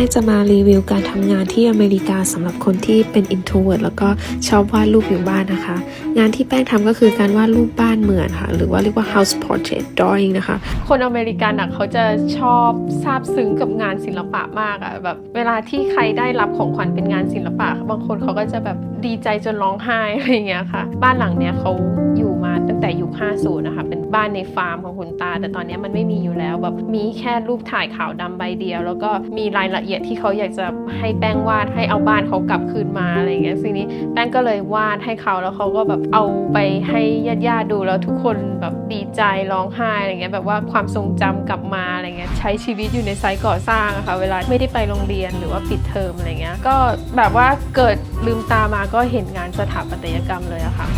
ป้งจะมารีวิวการทำงานที่อเมริกาสำหรับคนที่เป็น introvert แล้วก็ชอบวาดรูปอยู่บ้านนะคะงานที่แป้งทำก็คือการวาดรูปบ้านเหมือนค่ะ หรือว่าเรียกว่า house portrait drawing นะคะ คนอเมริกันอะเขาจะชอบซาบซึ้งกับงานศิลปะมากอะแบบเวลาที่ใครได้รับของขวัญเป็นงานศิลปะ บางคนเขาก็จะแบบดีใจจนร้องไห้อะไรเงี้ยค่ะ บ้านหลังเนี้ยเขาอยู่มาตั้งแต่ยุค 50 นะคะ เป็นบ้านในฟาร์มของคุณตา แต่ตอนนี้มันไม่มีอยู่แล้วแบบมีแค่รูปถ่ายขาวดำใบเดียว แล้วก็มีรายละเอียดที่เขาอยากจะให้แป้งวาดให้เอาบ้านเขากลับคืนมาอะไรเงี้ยสิ่งนี้แป้งก็เลยวาดให้เขาแล้วเขาก็แบบเอาไปให้ญาติๆดูแล้วทุกคนแบบดีใจร้องไห้อะไรเงี้ยแบบว่าความทรงจำกลับมาอะไรเงี้ยใช้ชีวิตอยู่ในไซต์ก่อสร้างอะค่ะเวลาไม่ได้ไปโรงเรียนหรือว่าปิดเทอมอะไรเงี้ยก็แบบว่าเกิดลืมตามาก็เห็นงานสถาปัตยกรรมเลยอะค่ะ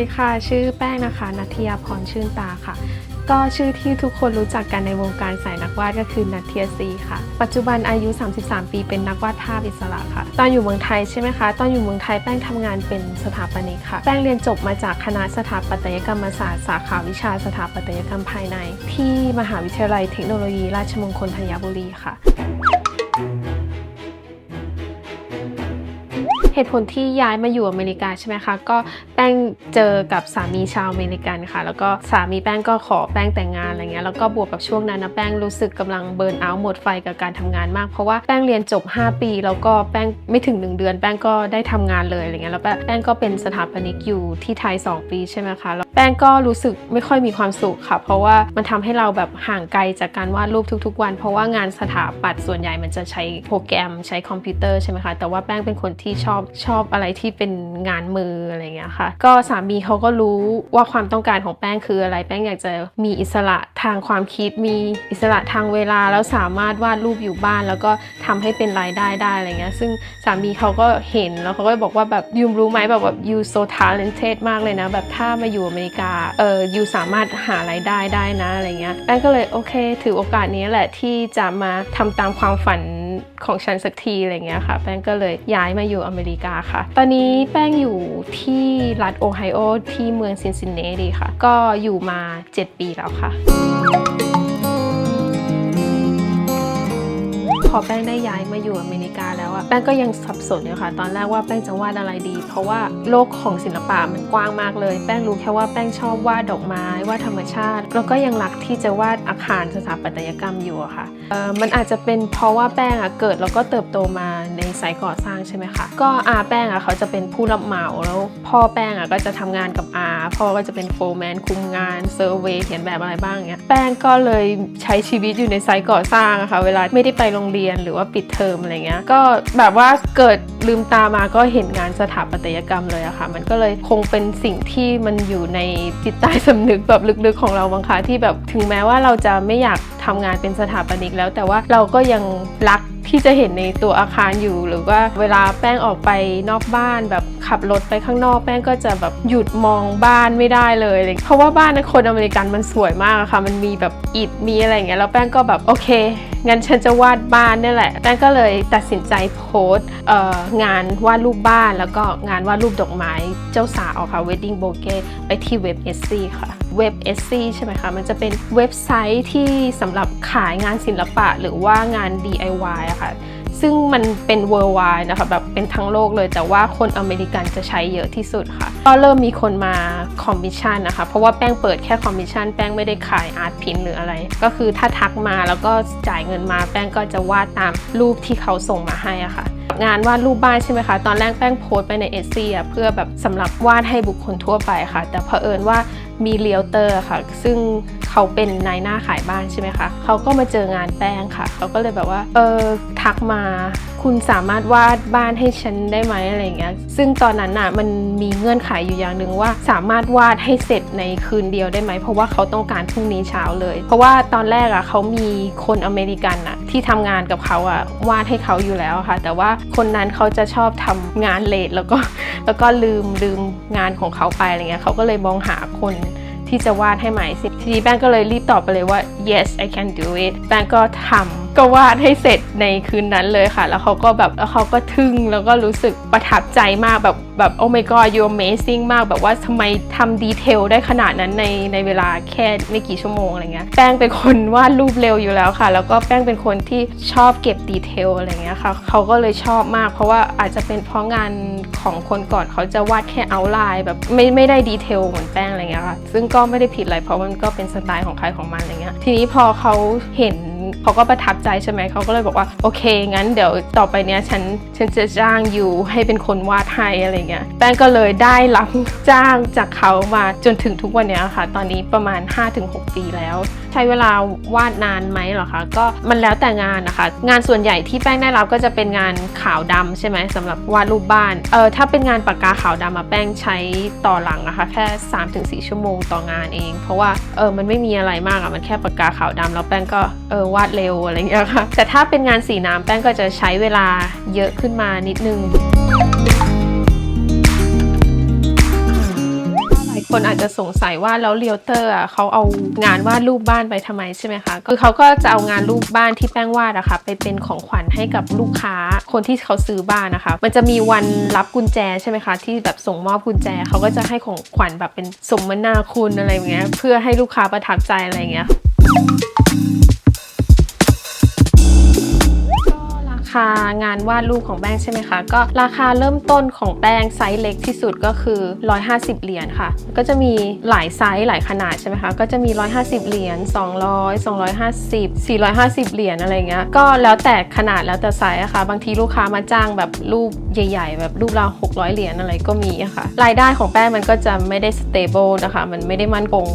ดีค่ะ ชื่อแป้งนะคะนัทยาพรชื่นตาค่ะ ก็ชื่อที่ทุกคนรู้จักกันในวงการสายนักวาดก็คือนัทเทียซีค่ะ ปัจจุบันอายุ 33 ปีเป็นนักวาดภาพอิสระค่ะ ตอนอยู่เมืองไทยใช่ไหมคะ ตอนอยู่เมืองไทยแป้งทำงานเป็นสถาปนิกค่ะ แป้งเรียนจบมาจากคณะสถาปัตยกรรมศาสตร์สาขาวิชาสถาปัตยกรรมภายใน ที่มหาวิทยาลัยเทคโนโลยี ราชมงคลธัญบุรีค่ะ เหตุผลที่ย้ายมาอยู่อเมริกาใช่ไหมคะ ก็แป้งเจอกับสามีชาวอเมริกันค่ะ แล้วก็สามีแป้งก็ขอแป้งแต่งงานอะไรเงี้ย แล้วก็บวกกับช่วงนั้นนะแป้งรู้สึกกำลังเบิร์นเอาท์หมดไฟกับการทำงานมาก เพราะว่าแป้งเรียนจบ 5 ปี แล้วก็แป้งไม่ถึง 1 เดือน แป้งก็ได้ทำงานเลยอะไรเงี้ย แล้วแป้งก็เป็นสถาปนิกอยู่ที่ไทย 2 ปีใช่ไหมคะ แล้วแป้งก็รู้สึกไม่ค่อยมีความสุขค่ะ เพราะว่ามันทำให้เราแบบห่างไกลจากการวาดรูปทุก ๆ วัน เพราะว่างานสถาปัตย์ส่วนใหญ่มันจะใช้โปรแกรมใช้คอมพิวเตอร์ใช่ไหมคะ แต่ว่าแป้งเป็นคนที่ชอบชอบอะไรที่เป็นงานมืออะไรเงี้ยค่ะ ก็สามีเขาก็รู้ว่าความต้องการของแป้งคืออะไร แป้งอยากจะมีอิสระทางความคิด มีอิสระทางเวลาแล้วสามารถวาดรูปอยู่บ้าน แล้วก็ทำให้เป็นรายได้ได้อะไรเงี้ย ซึ่งสามีเขาก็เห็นแล้วเขาก็บอกว่าแบบยูรู้ไหมแบบแบบ you so talented มากเลยนะ แบบถ้ามาอยู่อเมริกาเออยูสามารถหารายได้ได้นะอะไรเงี้ยแป้งก็เลยโอเค ถือโอกาสนี้แหละที่จะมาทำตามความฝัน ของฉันสักทีอะไรเงี้ยค่ะ แป้งก็เลยย้ายมาอยู่อเมริกาค่ะ ตอนนี้แป้งอยู่ที่รัฐโอไฮโอที่เมืองซินซินเนตีค่ะ ก็อยู่มา 7 ปีแล้วค่ะ พอแป้งได้ย้ายมาอยู่อเมริกาแล้วอะแป้งก็ยังสับสนอยู่ค่ะ ตอนแรกว่าแป้งจะวาดอะไรดี เพราะว่าโลกของศิลปะมันกว้างมากเลย แป้งรู้แค่ว่าแป้งชอบวาดดอกไม้วาดธรรมชาติ แล้วก็ยังรักที่จะวาดอาคารสถาปัตยกรรมอยู่อะค่ะเออมันอาจจะเป็นเพราะว่าแป้งอะเกิดแล้วก็เติบโตมาในสายก่อสร้างใช่ไหมคะก็อาแป้งอะเขาจะเป็นผู้รับเหมาแล้วพ่อแป้งอะก็จะทำงานกับอาพ่อก็จะเป็นโฟร์แมนคุมงานเซอร์เวยเขียนแบบอะไรบ้างเงี้ยแป้งก็เลยใช้ชีวิตอยู่ในไซต์ก่อสร้างอะค่ะเวลาไม่ได้ไปโรงเรียนหรือว่าปิดเทอมอะไรเงี้ยก็แบบว่าเกิดลืมตามาก็เห็นงานสถาปัตยกรรมเลยอะค่ะ มันก็เลยคงเป็นสิ่งที่มันอยู่ในจิตใต้สำนึกแบบลึกๆของเราบางคะที่แบบถึงแม้ว่าเราจะไม่อยากทำงานเป็นสถาปนิกแล้ว แต่ว่าเราก็ยังรัก ที่จะเห็นในตัวอาคารอยู่ หรือว่าเวลาแป้งออกไปนอกบ้าน แบบขับรถไปข้างนอกแป้งก็จะแบบหยุดมองบ้านไม่ได้เลยอะไรเพราะว่าบ้านคนอเมริกันมันสวยมากค่ะ มันมีแบบอิฐมีอะไรอย่างเงี้ยแล้วแป้งก็แบบโอเคงั้นฉันจะวาดบ้านนี่แหละแป้งก็เลยตัดสินใจโพสเอ่องานวาดรูปบ้าน แล้วก็งานวาดรูปดอกไม้เจ้าสาวค่ะ wedding bouquet ไปที่เว็บ Etsy ค่ะ เว็บ Etsy ใช่ไหมคะ มันจะเป็นเว็บไซต์ที่สำหรับขายงานศิลปะหรือว่างาน DIY อะค่ะ ซึ่งมันเป็น worldwide นะคะแบบเป็นทั้งโลกเลย แต่ว่าคนอเมริกันจะใช้เยอะที่สุดค่ะ ก็เริ่มมีคนมาคอมมิชชั่นนะคะ เพราะว่าแป้งเปิดแค่คอมมิชชั่นแป้งไม่ได้ขายอาร์ตพินหรืออะไร ก็คือถ้าทักมาแล้วก็จ่ายเงินมาแป้งก็จะวาดตามรูปที่เขาส่งมาให้อะค่ะงานวาดรูปบ้านใช่ไหมคะ ตอนแรกแป้งโพสไปในเอซี่เพื่อแบบสำหรับวาดให้บุคคลทั่วไปค่ะ แต่เผอิญว่า มีเลียวเตอร์ค่ะ ซึ่งเขาเป็นนายหน้าขายบ้านใช่ไหมคะเขาก็มาเจองานแป้งค่ะเขาก็เลยแบบว่าเออทักมาคุณสามารถวาดบ้านให้ฉันได้ไหมอะไรเงี้ย ซึ่งตอนนั้นน่ะมันมีเงื่อนไขอยู่อย่างหนึ่งว่าสามารถวาดให้เสร็จในคืนเดียวได้ไหม เพราะว่าเขาต้องการพรุ่งนี้เช้าเลย เพราะว่าตอนแรกอะเขามีคนอเมริกันอะที่ทำงานกับเขาอะวาดให้เขาอยู่แล้วค่ะ แต่ว่าคนนั้นเขาจะชอบทำงานเลทแล้วก็แล้วก็ลืมลืมงานของเขาไปอะไรเงี้ยเขาก็เลยมองหาคน ที่จะวาดให้ใหม่สิทีนี้แป้งก็เลยรีบตอบไปเลยว่า yes I can do it แป้งก็ทำ ก็วาดให้เสร็จในคืนนั้นเลยค่ะ แล้วเขาก็แบบแล้วเขาก็ทึ่งแล้วก็รู้สึกประทับใจมากแบบแบบโอ้ my god you amazing มากแบบว่าทำไมทำดีเทลได้ขนาดนั้นในในเวลาแค่ไม่กี่ชั่วโมงอะไรเงี้ยแป้งเป็นคนวาดรูปเร็วอยู่แล้วค่ะ แล้วก็แป้งเป็นคนที่ชอบเก็บดีเทลอะไรเงี้ยค่ะเขาก็เลยชอบมาก เพราะว่าอาจจะเป็นเพราะงานของคนก่อนเขาจะวาดแค่เอาไลน์แบบไม่ไม่ได้ดีเทลเหมือนแป้งอะไรเงี้ยค่ะซึ่งก็ไม่ได้ผิดอะไรเพราะมันก็เป็นสไตล์ของใครของมันอะไรเงี้ยทีนี้พอเขาเห็น เขาก็ประทับใจใช่ไหมเขาก็เลยบอกว่าโอเคงั้นเดี๋ยวต่อไปเนี้ยฉันฉันจะจ้างอยู่ให้เป็นคนวาดให้อะไรเงี้ยแป้งก็เลยได้รับจ้างจากเขามาจนถึงทุกวันนี้ค่ะ ตอนนี้ประมาณ 5-6 ปีแล้ว ใช้เวลาวาดนานไหมหรอคะก็มันแล้วแต่งานนะคะ งานส่วนใหญ่ที่แป้งได้รับก็จะเป็นงานขาวดำใช่ไหมสำหรับวาดรูปบ้านเออถ้าเป็นงานปากกาขาวดำอะแป้งใช้ต่อหลังอะคะแค่ 3-4 ชั่วโมงต่องานเอง เพราะว่าเออมันไม่มีอะไรมากอะมันแค่ปากกาขาวดำแล้วแป้งก็เออวาดเร็วอะไรอย่างเงี้ยค่ะแต่ถ้าเป็นงานสีน้ำแป้งก็จะใช้เวลาเยอะขึ้นมานิดนึง คนอาจจะสงสัยว่าแล้วเรียลเตอร์อะเขาเอางานวาดรูปบ้านไปทำไมใช่ไหมคะคือเขาก็จะเอางานรูปบ้านที่แป้งวาดอะค่ะไปเป็นของขวัญให้กับลูกค้าคนที่เขาซื้อบ้านนะคะ มันจะมีวันรับกุญแจใช่ไหมคะที่แบบส่งมอบกุญแจเขาก็จะให้ของขวัญแบบเป็นสมนาคุณอะไรอย่างเงี้ยเพื่อให้ลูกค้าประทับใจอะไรอย่างเงี้ย คางานวาดรูปของแป้งใช่ไหมคะ ก็ราคาเริ่มต้นของแป้งไซส์เล็กที่สุดก็คือ 150 เหรียญค่ะ ก็จะมีหลายไซส์หลายขนาดใช่ไหมคะ ก็จะมี 150 เหรียญ 200 250 450 เหรียญอะไรเงี้ย ก็แล้วแต่ขนาดแล้วแต่ไซส์อะค่ะ บางทีลูกค้ามาจ้างแบบรูปใหญ่ ๆ แบบรูปละ600 เหรียญอะไรก็มีะค่ะ รายได้ของแป้งมันก็จะไม่ได้ stable นะคะ มันไม่ได้มั่นคง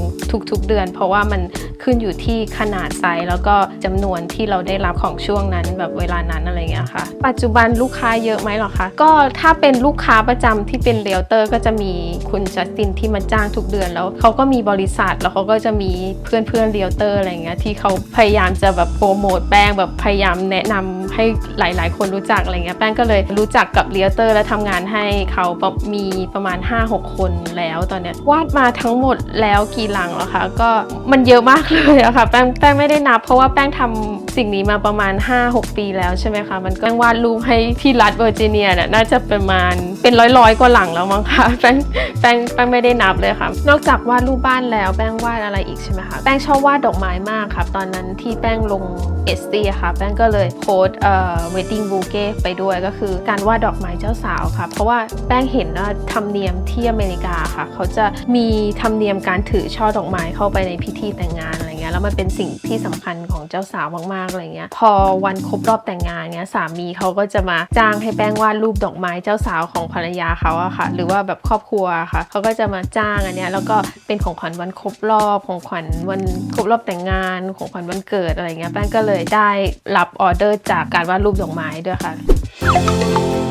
ทุกๆเดือน เพราะว่ามันขึ้นอยู่ที่ขนาดไซส์แล้วก็จำนวนที่เราได้รับของช่วงนั้นแบบเวลานั้นอะไรเงี้ยค่ะ ปัจจุบันลูกค้าเยอะไหมหรอคะ ก็ถ้าเป็นลูกค้าประจำที่เป็นเรียลเตอร์ ก็จะมีคุณจัสตินที่มาจ้างทุกเดือนแล้วเขาก็มีบริษัทแล้วเขาก็จะมีเพื่อนเพื่อนเรียลเตอร์อะไรเงี้ยที่เขาพยายามจะแบบโปรโมทแป้งแบบพยายามแนะนำให้หลาย ๆ คนรู้จักอะไรเงี้ยแป้งก็เลยรู้จักกับเรียลเตอร์ และทำงานให้เขาประมีประมาณ 5-6 คนแล้วตอนเนี้ยวาดมาทั้งหมดแล้วกี่หลังแล้วคะก็มันเยอะมากเลยอะค่ะแป้งแป้งไม่ได้นับ เพราะว่าแป้งทำสิ่งนี้มาประมาณ 5-6 ปีแล้วใช่ไหมคะมันก็แป้งวาดรูปให้ที่รัฐเวอร์จิเนียเนี่ยน่าจะประมาณเป็นร้อยๆกว่าหลังแล้วมั้งคะแป้งแป้งแป้งไม่ได้นับเลยค่ะ นอกจากวาดรูปบ้านแล้วแป้งวาดอะไรอีกใช่ไหมคะแป้งชอบวาดดอกไม้มากค่ะตอนนั้นที่แป้งลงเอสตีค่ะแป้งก็เลยโพสเอ่อ wedding bouquet ไปด้วยก็คือการวาดดอกไม้เจ้าสาวค่ะเพราะว่าแป้งเห็นว่าธรรมเนียมที่อเมริกาค่ะ เขาจะมีธรรมเนียมการถือช่อดอกไม้เข้าไปในพิธีแต่งงานอะไร แล้วมันเป็นสิ่งที่สำคัญของเจ้าสาวมากๆอะไรเงี้ย พอวันครบรอบแต่งงานเนี้ยสามีเขาก็จะมาจ้างให้แป้งวาดรูปดอกไม้เจ้าสาวของภรรยาเขาอะค่ะ หรือว่าแบบครอบครัวค่ะเขาก็จะมาจ้างอันเนี้ยแล้วก็เป็นของขวัญวันครบรอบของขวัญวันครบรอบแต่งงานของขวัญวันเกิดอะไรเงี้ยแป้งก็เลยได้รับออเดอร์จากการวาดรูปดอกไม้ด้วยค่ะ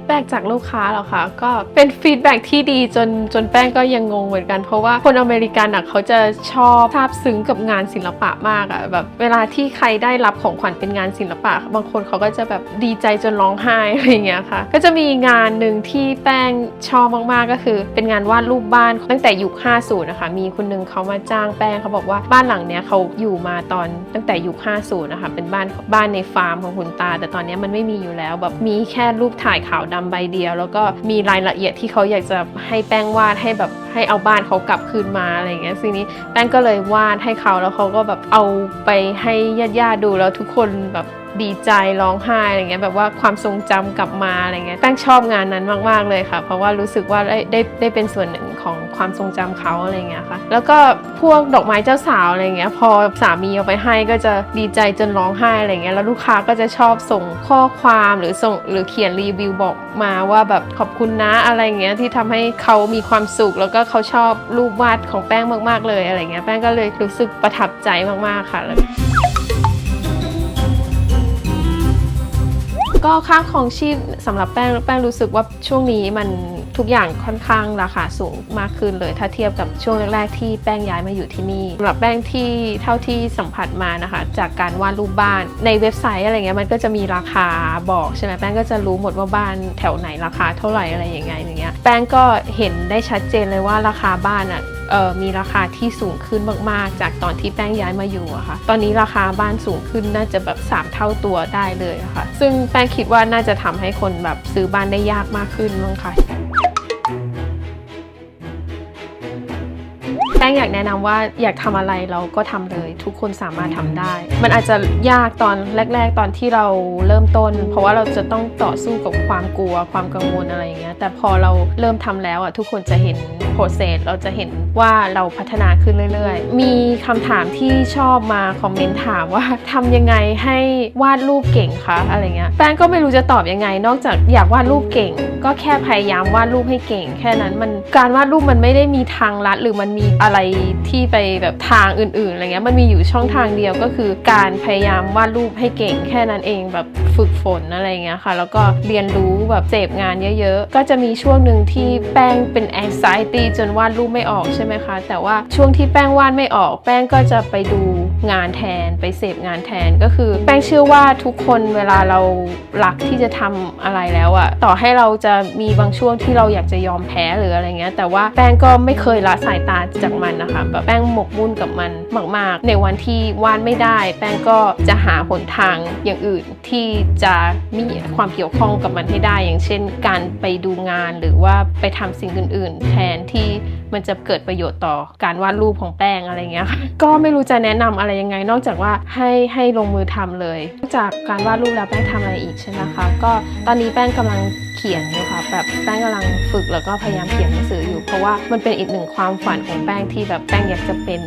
ดแบ็จากลูกค้าหรอคะก็เป็นฟีดแบ็ที่ดีจนจนแป้งก็ยังงงเหมือนกัน เพราะว่าคนอเมริกันอะเขาจะชอบซาบซึ้งกับงานศิลปะมากอะแบบเวลาที่ใครได้รับของขวัญเป็นงานศิลปะ บางคนเขาก็จะแบบดีใจจนร้องไห้อะไรอย่างเงี้ยค่ะ ก็จะมีงานหนึ่งที่แป้งชอบมากๆก็คือ เป็นงานวาดรูปบ้านตั้งแต่ยุค 50 นะคะ มีคนหนึงเขามาจ้างแป้งเขาบอกว่าบ้านหลังเนี้ยเขาอยู่มาตอนตั้งแต่ยุค 50 นะคะ เป็นบ้านบ้านในฟาร์มของคุณตา แต่ตอนเนี้ยมันไม่มีอยู่แล้วแบบมีแค่รูปถ่ายขาวดำใบเดียว แล้วก็มีรายละเอียดที่เขาอยากจะให้แป้งวาดให้แบบให้เอาบ้านเขากลับคืนมาอะไรอย่างเงี้ยทีนี้แป้งก็เลยวาดให้เขาแล้วเขาก็แบบเอาไปให้ญาติๆดูแล้วทุกคนแบบ ดีใจร้องไห้อะไรเงี้ยแบบว่าความทรงจำกลับมาอะไรเงี้ยแป้งชอบงานนั้นมากๆเลยค่ะ เพราะว่ารู้สึกว่าได้ได้ได้เป็นส่วนหนึ่งของความทรงจำเขาอะไรเงี้ยค่ะ แล้วก็พวกดอกไม้เจ้าสาวอะไรเงี้ยพอสามีเอาไปให้ก็จะดีใจจนร้องไห้อะไรเงี้ยแล้วลูกค้าก็จะชอบส่งข้อความหรือส่งหรือเขียนรีวิวบอกมาว่าแบบขอบคุณนะอะไรเงี้ยที่ทำให้เขามีความสุข แล้วก็เขาชอบรูปวาดของแป้งมาก ๆเลยอะไรเงี้ยแป้งก็เลยรู้สึกประทับใจมากๆค่ะ ก็ค่าของชีพสำหรับแป้งแป้งรู้สึกว่าช่วงนี้มันทุกอย่างค่อนข้างราคาสูงมากขึ้นเลยถ้าเทียบกับช่วงแรกๆที่แป้งย้ายมาอยู่ที่นี่สำหรับแป้งที่เท่าที่สัมผัสมานะคะ จากการวาดรูปบ้านในเว็บไซต์อะไรเงี้ยมันก็จะมีราคาบอกใช่ไหมแป้งก็จะรู้หมดว่าบ้านแถวไหนราคาเท่าไหร่อะไรอย่างเงี้ยอย่างเงี้ยแป้งก็เห็นได้ชัดเจนเลยว่าราคาบ้านอะเอ่อ มีราคาที่สูงขึ้นมากๆ จากตอนที่แป้งย้ายมาอยู่อะค่ะตอนนี้ราคาบ้านสูงขึ้นน่าจะแบบ 3 เท่าตัวได้เลยะค่ะซึ่งแป้งคิดว่าน่าจะทำให้คนแบบซื้อบ้านได้ยากมากขึ้นมั้งค่ะ ป้งอยากแนะนำว่าอยากทำอะไรเราก็ทำเลย ทุกคนสามารถทำได้ มันอาจจะยากตอนแรก ๆ ตอนที่เราเริ่มต้น เพราะว่าเราจะต้องต่อสู้กับความกลัวความกังวลอะไรอย่างเงี้ยแต่พอเราเริ่มทำแล้วอะทุกคนจะเห็นโปรเซสเราจะเห็นว่าเราพัฒนาขึ้นเรื่อย ๆ มีคำถามที่ชอบมาคอมเมนต์ถามว่าทำยังไงให้วาดรูปเก่งคะอะไรเงี้ยแป้งก็ไม่รู้จะตอบยังไง นอกจากอยากวาดรูปเก่ง ก็แค่พยายามวาดรูปให้เก่ง แค่นั้นมันการวาดรูปมันไม่ได้มีทางลัดหรือมันมีอะไรที่ไปแบบทางอื่นๆอะไรเงี้ยมันมีอยู่ช่องทางเดียวก็คือการพยายามวาดรูปให้เก่งแค่นั้นเองแบบฝึกฝนอะไรเงี้ยค่ะ แล้วก็เรียนรู้แบบเสพงานเยอะๆ ก็จะมีช่วงหนึ่งที่แป้งเป็น anxiety จนวาดรูปไม่ออกใช่ไหมคะ แต่ว่าช่วงที่แป้งวาดไม่ออก แป้งก็จะไปดู งานแทนไปเสพงานแทนก็คือ แป้งเชื่อว่าทุกคนเวลาเรารักที่จะทำอะไรแล้วอะต่อให้เราจะมีบางช่วงที่เราอยากจะยอมแพ้หรืออะไรเงี้ยแต่ว่าแป้งก็ไม่เคยละสายตาจากมันนะคะแบบแป้งหมกมุ่นกับมันมาก ๆ ในวันที่วาดไม่ได้ แป้งก็จะหาหนทางอย่างอื่นที่จะมีความเกี่ยวข้องกับมันให้ได้ อย่างเช่น การไปดูงานหรือว่าไปทำสิ่งอื่น ๆ แทนที่มันจะเกิดประโยชน์ต่อการวาดรูปของแป้งอะไรเงี้ยค่ะก็ไม่รู้จะแนะนำอะไรยังไง นอกจากว่าให้ให้ลงมือทำเลยนอกจากการวาดรูปแล้วแป้งทำอะไรอีกใช่ไหมคะก็ตอนนี้แป้งกำลัง ขียนอยู่ค่ะแบบแป้งกำลังฝึกแล้วก็พยายามเขียนหนังสืออยู่ เพราะว่ามันเป็นอีกหนึ่งความฝันของแป้งที่แบบแป้งอยากจะเป็น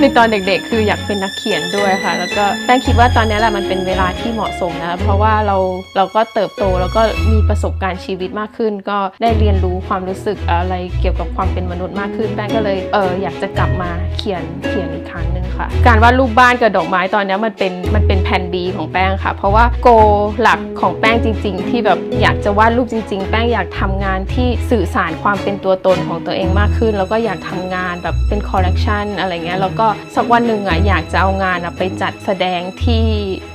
ในตอนเด็กๆ คืออยากเป็นนักเขียนด้วยค่ะ แล้วก็แป้งคิดว่าตอนนี้แหละมันเป็นเวลาที่เหมาะสมนะเพราะว่าเราเราก็เติบโตแล้วก็มีประสบการณ์ชีวิตมากขึ้น ก็ได้เรียนรู้ความรู้สึกอะไรเกี่ยวกับความเป็นมนุษย์มากขึ้น แป้งก็เลยเอออยากจะกลับมาเขียนเขียนอีกครั้งหนึ่งค่ะ การวาดรูปบ้านกับดอกไม้ตอนนี้มันเป็นมันเป็นแผนดีของแป้งค่ะ เพราะว่าโกหลักของแป้งจริง ๆ ที่แบบอยากจะวาดรูปจริง ๆ แป้งอยากทำงานที่สื่อสารความเป็นตัวตนของตัวเองมากขึ้น แล้วก็อยากทำงานแบบเป็นคอลเลกชันอะไรเงี้ยแล้วก็สักวันหนึ่งอะอยากจะเอางานอะไปจัดแสดงที่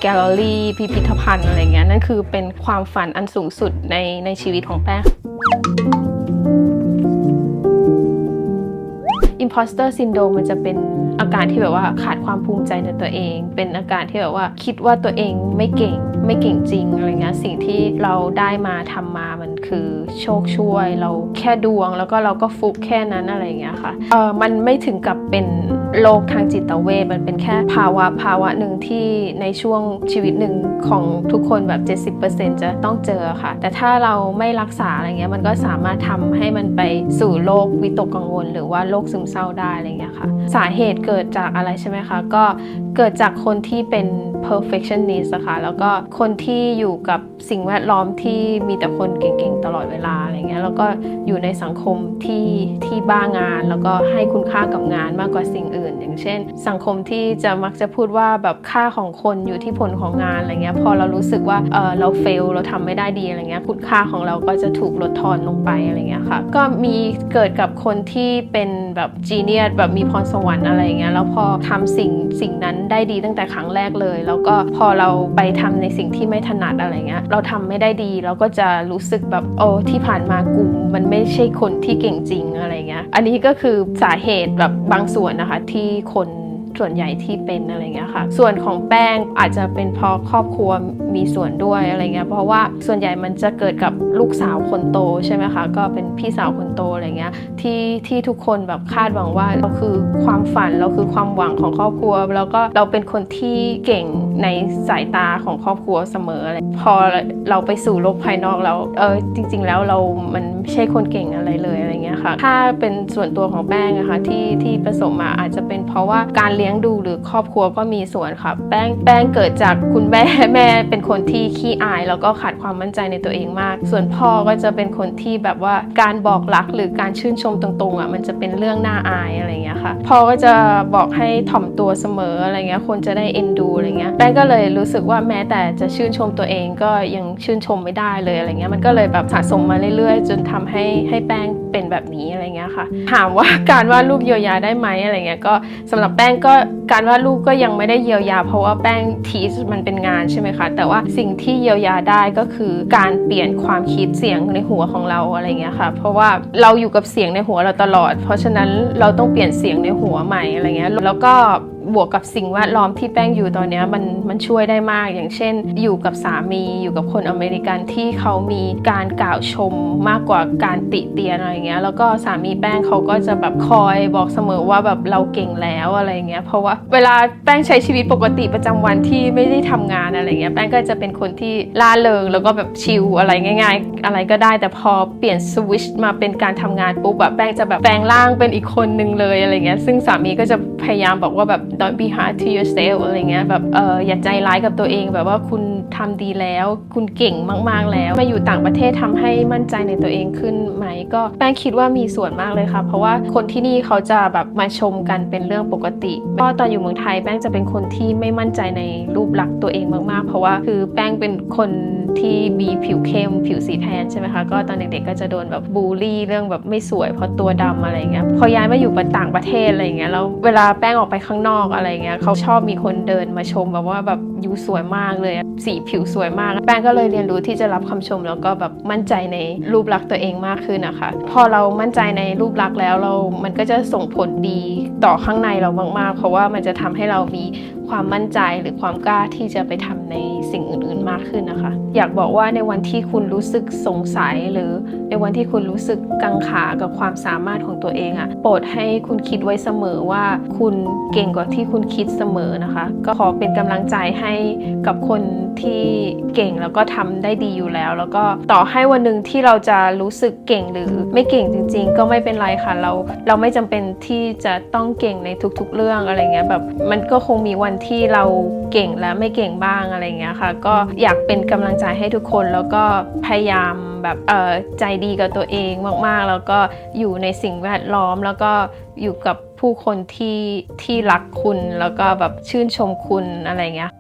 แกลเลอรี่พิพิธภัณฑ์อะไรเงี้ยนั่นคือเป็นความฝันอันสูงสุดในในชีวิตของแป้ง imposter syndrome มันจะเป็น อาการที่แบบว่าขาดความภูมิใจในตัวเอง เป็นอาการที่แบบว่าคิดว่าตัวเองไม่เก่งไม่เก่งจริงอะไรเงี้ยสิ่งที่เราได้มาทำมามันคือโชคช่วย เราแค่ดวงแล้วก็เราก็ฟุกแค่นั้นอะไรเงี้ยค่ะเออมันไม่ถึงกับเป็น โรคทางจิตเวชมันเป็นแค่ภาวะภาวะหนึ่งที่ในช่วงชีวิตหนึ่งของทุกคนแบบ 70%จะต้องเจอค่ะ แต่ถ้าเราไม่รักษาอะไรเงี้ยมันก็สามารถทำให้มันไปสู่โรควิตกกังวล หรือว่าโรคซึมเศร้าได้อะไรเงี้ยค่ะ สาเหตุเกิดจากอะไรใช่ไหมคะก็เกิดจากคนที่เป็น perfectionist อะค่ะแล้วก็คนที่อยู่กับสิ่งแวดล้อมที่มีแต่คนเก่งๆ ตลอดเวลาอะไรเงี้ยแล้วก็อยู่ในสังคมที่ที่บ้างาน แล้วก็ให้คุณค่ากับงานมากกว่าสิ่งอื่น อย่างเช่น สังคมที่จะมักจะพูดว่าแบบค่าของคนอยู่ที่ผลของงานอะไรเงี้ยพอเรารู้สึกว่าเออเราเฟลเราทำไม่ได้ดีอะไรเงี้ยคุณค่าของเราก็จะถูกลดทอนลงไปอะไรเงี้ยค่ะก็มีเกิดกับคนที่เป็นแบบจีเนียสแบบมีพรสวรรค์อะไรเงี้ยแล้วพอทำสิ่งสิ่งนั้นได้ดีตั้งแต่ครั้งแรกเลยแล้วก็พอเราไปทำในสิ่งที่ไม่ถนัดอะไรเงี้ยเราทำไม่ได้ดีเราก็จะรู้สึกแบบโอ้ที่ผ่านมากูมันไม่ใช่คนที่เก่งจริงอะไรเงี้ยอันนี้ก็คือสาเหตุแบบบางส่วนนะคะที่คน ส่วนใหญ่ที่เป็นอะไรเงี้ยค่ะ ส่วนของแป้งอาจจะเป็นเพราะครอบครัวมีส่วนด้วยอะไรเงี้ยเพราะว่าส่วนใหญ่มันจะเกิดกับลูกสาวคนโตใช่ไหมคะก็เป็นพี่สาวคนโตอะไรเงี้ยที่ที่ทุกคนแบบคาดหวังว่าเราคือความฝันเราคือความหวังของครอบครัว แล้วก็เราเป็นคนที่เก่งในสายตาของครอบครัวเสมออะไรพอเราไปสู่โลกภายนอกแล้วเออจริง ๆ แล้วเรามันไม่ใช่คนเก่งอะไรเลยอะไรเงี้ยค่ะถ้าเป็นส่วนตัวของแป้งนะคะที่ที่ประสบมาอาจจะเป็นเพราะว่าการเรียนลี้ยงดูหรือครอบครัวก็มีส่วนค่ะ แป้งแป้งเกิดจากคุณแม่แม่เป็นคนที่ขี้อาย แล้วก็ขาดความมั่นใจในตัวเองมาก ส่วนพ่อก็จะเป็นคนที่แบบว่าการบอกรักหรือการชื่นชมตรงๆอะมันจะเป็นเรื่องน่าอายอะไรเงี้ยค่ะพ่อก็จะบอกให้ถ่อมตัวเสมออะไรเงี้ยคนจะได้เอ็นดูอะไรเงี้ยแป้งก็เลยรู้สึกว่าแม้แต่จะชื่นชมตัวเองก็ยังชื่นชมไม่ได้เลยอะไรเงี้ยมันก็เลยแบบสะสมมาเรื่อยๆ จนทำให้ให้แป้งเป็นแบบนี้อะไรเงี้ยค่ะ ถามว่าการวาดรูปเยียวยาได้ไหมอะไรเงี้ยก็สำหรับแป้งก็การวาดรูปก็ยังไม่ได้เยียวยา เพราะว่าแป้งทีสมันเป็นงานใช่ไหมคะ แต่ว่าสิ่งที่เยียวยาได้ก็คือการเปลี่ยนความคิดเสียงในหัวของเราอะไรเงี้ยค่ะ เพราะว่าเราอยู่กับเสียงในหัวเราตลอด เพราะฉะนั้นเราต้องเปลี่ยนเสียงในหัวใหม่อะไรเงี้ยแล้วก็ บวกกับสิ่งแวดล้อมที่แป้งอยู่ตอนนี้มันมันช่วยได้มากอย่างเช่น อยู่กับสามีอยู่กับคนอเมริกันที่เขามีการกล่าวชมมากกว่าการติเตียนอะไรเงี้ยแล้วก็สามีแป้งเขาก็จะแบบคอยบอกเสมอว่าแบบเราเก่งแล้วอะไรเงี้ยเพราะว่าเวลาแป้งใช้ชีวิตปกติประจำวันที่ไม่ได้ทำงานอะไรเงี้ยแป้งก็จะเป็นคนที่ล่าเริงแล้วก็แบบชิลอะไรง่าย ๆ อะไรก็ได้ แต่พอเปลี่ยนสวิชมาเป็นการทำงานปุ๊บแบบแป้งจะแบบแปลงร่างเป็นอีกคนนึงเลยอะไรเงี้ยซึ่งสามีก็จะพยายามบอกว่าแบบ don't be hard to yourself อะไรเงี้ยแบบเอออย่าใจร้ายกับตัวเองแบบว่าคุณทำดีแล้ว คุณเก่งมาก ๆแล้วมาอยู่ต่างประเทศทำให้มั่นใจในตัวเองขึ้นไหม ก็แป้งคิดว่ามีส่วนมากเลยค่ะ เพราะว่าคนที่นี่เขาจะแบบมาชมกันเป็นเรื่องปกติก็ตอนอยู่เมืองไทยแป้งจะเป็นคนที่ไม่มั่นใจในรูปลักษณ์ตัวเองมากๆ เพราะว่าคือแป้งเป็นคนที่มีผิวเข้มผิวสีแทนใช่ไหมคะก็ตอนเด็กๆก็จะโดนแบบบูลลี่เรื่องแบบไม่สวยเพราะตัวดำอะไรเงี้ยพอย้ายมาอยู่ต่างประเทศอะไรเงี้ยแล้วเวลาแป้งออกไปข้างนอกอะไรเงี้ยเขาชอบมีคนเดินมาชมแบบว่าแบบยูสวยมากเลยสีผิวสวยมาก แป้งก็เลยเรียนรู้ที่จะรับคำชม แล้วก็แบบมั่นใจในรูปลักษณ์ตัวเองมากขึ้นนะคะพอเรามั่นใจในรูปลักษณ์แล้วเรา มันก็จะส่งผลดีต่อข้างในเรามากๆ เพราะว่ามันจะทำให้เรามีความมั่นใจหรือความกล้าที่จะไปทำในสิ่งอื่น มากขึ้นนะคะ อยากบอกว่าในวันที่คุณรู้สึกสงสัยหรือในวันที่คุณรู้สึกกังขากับความสามารถของตัวเองอะโปรดให้คุณคิดไว้เสมอว่าคุณเก่งกว่าที่คุณคิดเสมอนะคะ ก็ขอเป็นกำลังใจให้กับคนที่เก่งแล้วก็ทำได้ดีอยู่แล้ว แล้วก็ต่อให้วันหนึ่งที่เราจะรู้สึกเก่งหรือไม่เก่งจริง ๆ ก็ไม่เป็นไรค่ะเราเราไม่จำเป็นที่จะต้องเก่งในทุกๆ เรื่องอะไรเงี้ยแบบมันก็คงมีวันที่เราเก่งและไม่เก่งบ้างอะไรเงี้ยค่ะ ก็อยากเป็นกำลังใจให้ทุกคน แล้วก็พยายามแบบใจดีกับตัวเองมากๆ แล้วก็อยู่ในสิ่งแวดล้อม แล้วก็อยู่กับผู้คนที่ที่รักคุณ แล้วก็แบบชื่นชมคุณอะไรเงี้ย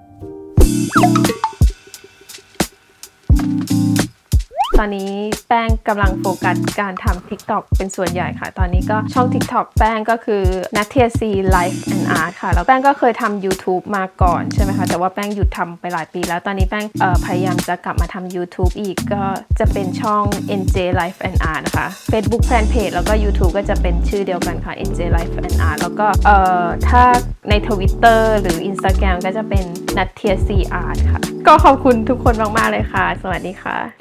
ตอนนี้แป้งกำลังโฟกัสการทำ TikTok เป็นส่วนใหญ่ค่ะ ตอนนี้ก็ช่อง TikTok แป้งก็คือ n a t i a C Life and Art ค่ะ แล้วแป้งก็เคยทำ YouTube มาก่อนใช่ไหมคะ แต่ว่าแป้งหยุดทำไปหลายปี แล้วตอนนี้แป้งพยายามจะกลับมาทำ YouTube อีกก็จะเป็นช่อง NJ Life and Art นะคะ Facebook Fanpage แล้วก็ YouTube ก็จะเป็นชื่อเดียวกันค่ะ NJ Life and Art แล้วก็ถ้าใน Twitter หรือ Instagram ก็จะเป็น n a t i a C Art ค่ะ ก็ขอบคุณทุกคนมาก ๆ เลยค่ะ สวัสดีค่ะ